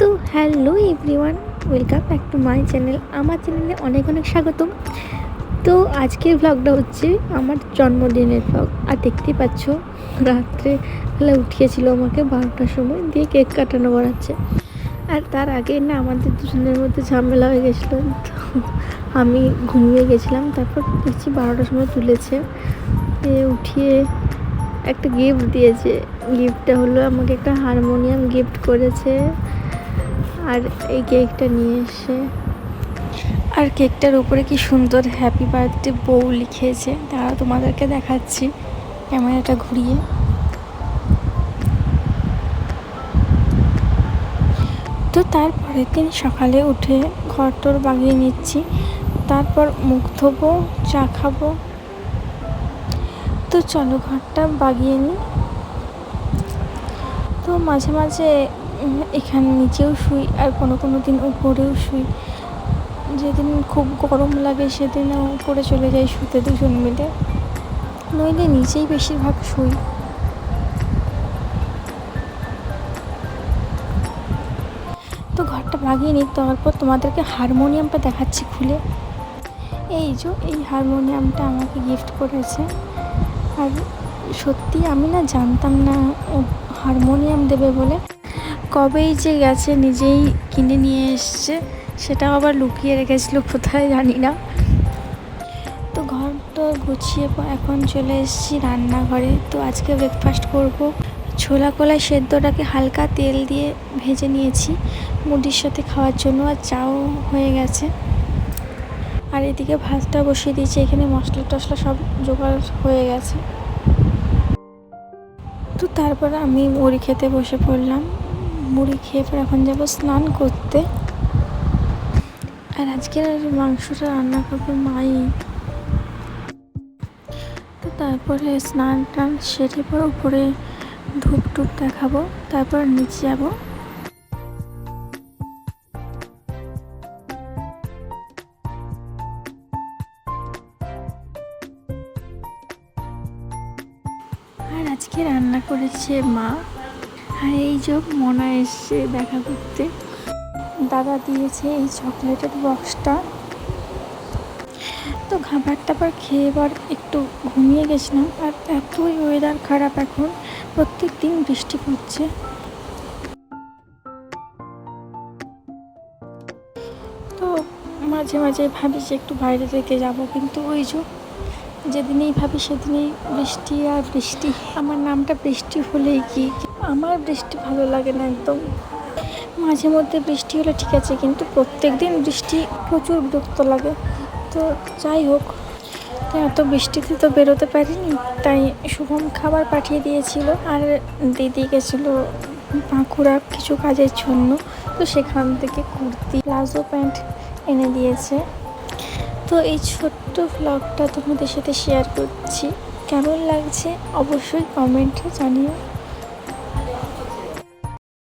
তো hello everyone, welcome back to my channel. আমার চ্যানেলে অনেক অনেক স্বাগতম। তো আজকের ভ্লগটা হচ্ছে আমার জন্মদিনের ভ্লগ আর দেখতেই পাচ্ছ, রাত্রে বেলা উঠিয়েছিল আমাকে বারোটার সময়, দিয়ে কেক কাটানো করাচ্ছে। আর তার আগে না আমাদের দুজনের মধ্যে ঝামেলা হয়ে গেছিল। তো আমি ঘুমিয়ে গেছিলাম, তারপর দেখছি বারোটার সময় তুলেছে। উঠিয়ে একটা গিফট দিয়েছে। গিফটটা হলো আমাকে একটা হারমোনিয়াম গিফট করেছে। আর এই কেকটা নিয়ে এসে আর কেকটার উপরে কি সুন্দর হ্যাপি বার্থডে বউ লিখেছে। তারা তোমাদেরকে দেখাচ্ছি ক্যামেরাটা ঘুরিয়ে। তো তারপরের দিন সকালে উঠে ঘর টর বাগিয়ে নিচ্ছি। তারপর মুখ ধোবো, চা খাব। তো চলো ঘরটা বাগিয়ে নিই। তো মাঝে মাঝে এখানে নিচেও শুই আর কোনো কোনো দিন উপরেও শুই। যেদিন খুব গরম লাগে সেদিনও উপরে চলে যাই শুতে দুজন মিলে। নইলে নিচেই বেশিরভাগ শুই। তো ঘরটা বাগিয়ে নিই, তারপর তোমাদেরকে হারমোনিয়ামটা দেখাচ্ছি খুলে। এই যে, এই হারমোনিয়ামটা আমাকে গিফট করেছে। আর সত্যি আমি না জানতাম না হারমোনিয়াম দেবে বলে। কবেই যে গেছে নিজেই কিনে নিয়ে এসছে সেটাও আবার লুকিয়ে রেখেছিল কোথায় জানি না। তো ঘর ঘরটা গুছিয়ে এখন চলে এসেছি রান্নাঘরে। তো আজকে ব্রেকফাস্ট করব। ছোলা কলাই সেদ্ধটাকে হালকা তেল দিয়ে ভেজে নিয়েছি মুড়ির সাথে খাওয়ার জন্য, আর চাও হয়ে গেছে। আর এদিকে ভাতটা বসিয়ে দিয়েছি, এখানে মশলা টশলা সব জোগাড় হয়ে গেছে। তো তারপর আমি মুড়ি খেতে বসে পড়লাম। মুড়ি খেয়ে পর এখন যাব স্নান করতে। আর আজকের আর মাংসটা রান্না করবে মাই। তো তারপরে স্নান টান সেরে পর উপরে ধূপ টুপ দেখাবো, তারপর নিচে যাব। আর আজকে রান্না করেছে মা। আর এই যে মনা এসছে দেখা করতে। দাদা দিয়েছে এই চকলেটের বক্সটা। তো খাবার টাবার খেয়ে এবার একটু ঘুমিয়ে গেছিলাম, আর এতই ওয়েদার খারাপ এখন প্রত্যেক দিন বৃষ্টি পড়ছে। তো মাঝে মাঝে ভাবি যে একটু বাইরে থেকে যাব, কিন্তু ওই যে যেদিনেই ভাবি সেদিনেই বৃষ্টি আর বৃষ্টি। আমার নামটা বৃষ্টি হলেই কি আমার বৃষ্টি ভালো লাগে না একদম। মাঝে মধ্যে বৃষ্টি হলে ঠিক আছে, কিন্তু প্রত্যেক দিন বৃষ্টি প্রচুর বিরক্ত লাগে। তো যাই হোক এত বৃষ্টিতে তো বেরোতে পারিনি, তাই শুভম খাবার পাঠিয়ে দিয়েছিল। আর দিদি গেছিল বাঁকুড়া কিছু কাজের জন্য, তো সেখান থেকে কুর্তি, প্লাজো প্যান্ট এনে দিয়েছে। তো এই ছোট্ট ভ্লগটা তোমাদের সাথে শেয়ার করছি। কেমন লাগছে অবশ্যই কমেন্টে জানিও।